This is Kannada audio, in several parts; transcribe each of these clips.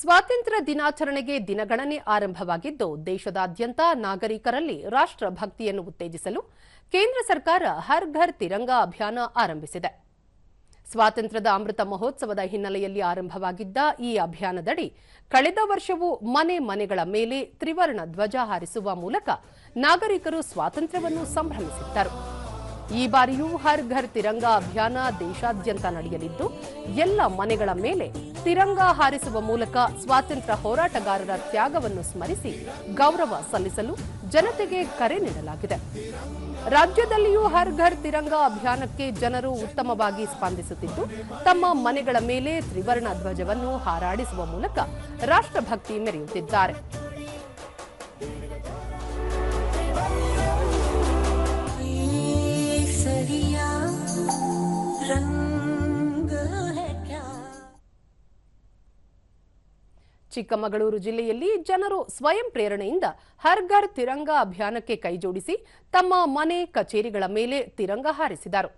ಸ್ವಾತಂತ್ರ್ಯ ದಿನಾಚರಣೆಗೆ ದಿನಗಣನೆ ಆರಂಭವಾಗಿದ್ದು, ದೇಶದಾದ್ಯಂತ ನಾಗರಿಕರಲ್ಲಿ ರಾಷ್ಟ್ರಭಕ್ತಿಯನ್ನು ಉತ್ತೇಜಿಸಲು ಕೇಂದ್ರ ಸರ್ಕಾರ ಹರ್ ಘರ್ ತಿರಂಗ ಅಭಿಯಾನ ಆರಂಭಿಸಿದೆ. ಸ್ವಾತಂತ್ರ್ಯದ ಅಮೃತ ಮಹೋತ್ಸವದ ಹಿನ್ನೆಲೆಯಲ್ಲಿ ಆರಂಭವಾಗಿದ್ದ ಈ ಅಭಿಯಾನದಡಿ ಕಳೆದ ವರ್ಷವೂ ಮನೆ ಮನೆಗಳ ಮೇಲೆ ತ್ರಿವರ್ಣ ಧ್ವಜ ಹಾರಿಸುವ ಮೂಲಕ ನಾಗರಿಕರು ಸ್ವಾತಂತ್ರ್ಯವನ್ನು ಸಂಭ್ರಮಿಸಿದ್ದರು. ಈ ಬಾರಿಯೂ ಹರ್ ಘರ್ ತಿರಂಗ ಅಭಿಯಾನ ದೇಶಾದ್ಯಂತ ನಡೆಯಲಿದ್ದು, ಎಲ್ಲ ಮನೆಗಳ ಮೇಲೆ ತಿರಂಗ ಹಾರಿಸುವ ಮೂಲಕ ಸ್ವಾತಂತ್ರ್ಯ ಹೋರಾಟಗಾರರ ತ್ಯಾಗವನ್ನು ಸ್ಮರಿಸಿ ಗೌರವ ಸಲ್ಲಿಸಲು ಜನತೆಗೆ ಕರೆ ನೀಡಲಾಗಿದೆ. ರಾಜ್ಯದಲ್ಲಿಯೂ ಹರ್ ಘರ್ ತಿರಂಗ ಅಭಿಯಾನಕ್ಕೆ ಜನರು ಉತ್ತಮವಾಗಿ ಸ್ಪಂದಿಸುತ್ತಿದ್ದು, ತಮ್ಮ ಮನೆಗಳ ಮೇಲೆ ತ್ರಿವರ್ಣ ಧ್ವಜವನ್ನು ಹಾರಾಡಿಸುವ ಮೂಲಕ ರಾಷ್ಟ್ರಭಕ್ತಿ ಮೆರೆಯುತ್ತಿದ್ದಾರೆ. ಚಿಕ್ಕಮಗಳೂರು ಜಿಲ್ಲೆಯಲ್ಲಿ ಜನರು ಸ್ವಯಂ ಪ್ರೇರಣೆಯಿಂದ ಹರ್ ಘರ್ ತಿರಂಗ ಅಭಿಯಾನಕ್ಕೆ ಕೈಜೋಡಿಸಿ ತಮ್ಮ ಮನೆ ಕಚೇರಿಗಳ ಮೇಲೆ ತಿರಂಗ ಹಾರಿಸಿದರು.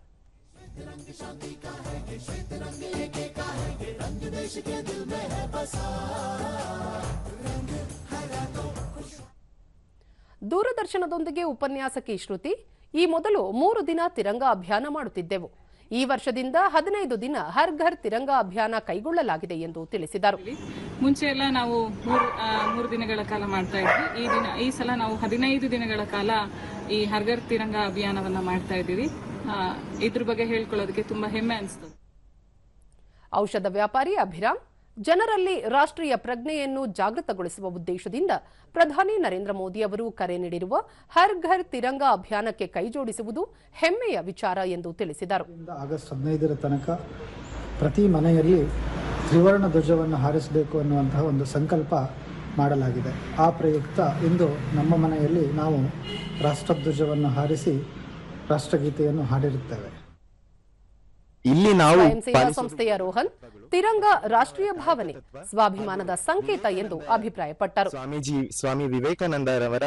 ದೂರದರ್ಶನದೊಂದಿಗೆ ಉಪನ್ಯಾಸಕಿ ಶ್ರುತಿ, ಈ ಮೊದಲು ಮೂರು ದಿನ ತಿರಂಗ ಅಭಿಯಾನ ಮಾಡುತ್ತಿದ್ದೆವು. ಈ ವರ್ಷದಿಂದ ಹದಿನೈದು ದಿನ ಹರ್ ಘರ್ ತಿರಂಗ ಅಭಿಯಾನ ಕೈಗೊಳ್ಳಲಾಗಿದೆ ಎಂದು ತಿಳಿಸಿದರು. ಮುಂಚೆ ಎಲ್ಲ ನಾವು ಮೂರು ದಿನಗಳ ಕಾಲ ಮಾಡ್ತಾ ಇದ್ವಿ. ಈ ದಿನ ಈ ಸಲ ನಾವು ಹದಿನೈದು ದಿನಗಳ ಕಾಲ ಈ ಹರ್ಗರ್ ತಿರಂಗ ಅಭಿಯಾನವನ್ನ ಮಾಡ್ತಾ ಇದ್ದೀವಿ. ಇದ್ರ ಬಗ್ಗೆ ಹೇಳ್ಕೊಳ್ಳೋದಕ್ಕೆ ತುಂಬಾ ಹೆಮ್ಮೆ ಅನಿಸ್ತದೆ. ಔಷಧ ವ್ಯಾಪಾರಿ ಅಭಿರಾಮ್ ಜನರಲ್ಲಿ ರಾಷ್ಟ್ರೀಯ ಪ್ರಜ್ಞೆಯನ್ನು ಜಾಗೃತಗೊಳಿಸುವ ಉದ್ದೇಶದಿಂದ ಪ್ರಧಾನಿ ನರೇಂದ್ರ ಮೋದಿ ಅವರು ಕರೆ ನೀಡಿರುವ ಹರ್ ಘರ್ ತಿರಂಗ ಅಭಿಯಾನಕ್ಕೆ ಕೈಜೋಡಿಸುವುದು ಹೆಮ್ಮೆಯ ವಿಚಾರ ಎಂದು ತಿಳಿಸಿದರು. ಆಗಸ್ಟ್ ಹದಿನೈದರ ತನಕ ಪ್ರತಿ ಮನೆಯಲ್ಲಿ ತ್ರಿವರ್ಣ ಧ್ವಜವನ್ನು ಹಾರಿಸಬೇಕು ಅನ್ನುವಂತಹ ಒಂದು ಸಂಕಲ್ಪ ಮಾಡಲಾಗಿದೆ. ಆ ಪ್ರಯುಕ್ತ ಇಂದು ನಮ್ಮ ಮನೆಯಲ್ಲಿ ನಾವು ರಾಷ್ಟ್ರಧ್ವಜವನ್ನು ಹಾರಿಸಿ ರಾಷ್ಟ್ರಗೀತೆಯನ್ನು ಹಾಡಿರುತ್ತೇವೆ. ಇಲ್ಲಿ ನಾವು ಸಂಸ್ಥೆಯ ರೋಹನ್ ತಿರಂಗ ರಾಷ್ಟ್ರೀಯ ಭಾವನೆ ಸ್ವಾಭಿಮಾನದ ಸಂಕೇತ ಎಂದು ಅಭಿಪ್ರಾಯಪಟ್ಟರು. ಸ್ವಾಮೀಜಿ ಸ್ವಾಮಿ ವಿವೇಕಾನಂದರವರ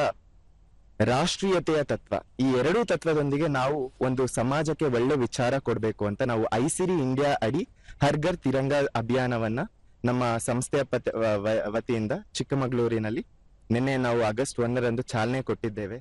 ರಾಷ್ಟ್ರೀಯತೆಯ ತತ್ವ. ಈ ಎರಡೂ ತತ್ವದೊಂದಿಗೆ ನಾವು ಒಂದು ಸಮಾಜಕ್ಕೆ ಒಳ್ಳೆ ವಿಚಾರ ಕೊಡಬೇಕು ಅಂತ ನಾವು ಐಸಿರಿ ಇಂಡಿಯಾ ಅಡಿ ಹರ್ಗರ್ ತಿರಂಗ ಅಭಿಯಾನವನ್ನ ನಮ್ಮ ಸಂಸ್ಥೆಯ ವತಿಯಿಂದ ಚಿಕ್ಕಮಗಳೂರಿನಲ್ಲಿ ನಿನ್ನೆ ನಾವು ಆಗಸ್ಟ್ ಒಂದರಂದು ಚಾಲನೆ ಕೊಟ್ಟಿದ್ದೇವೆ.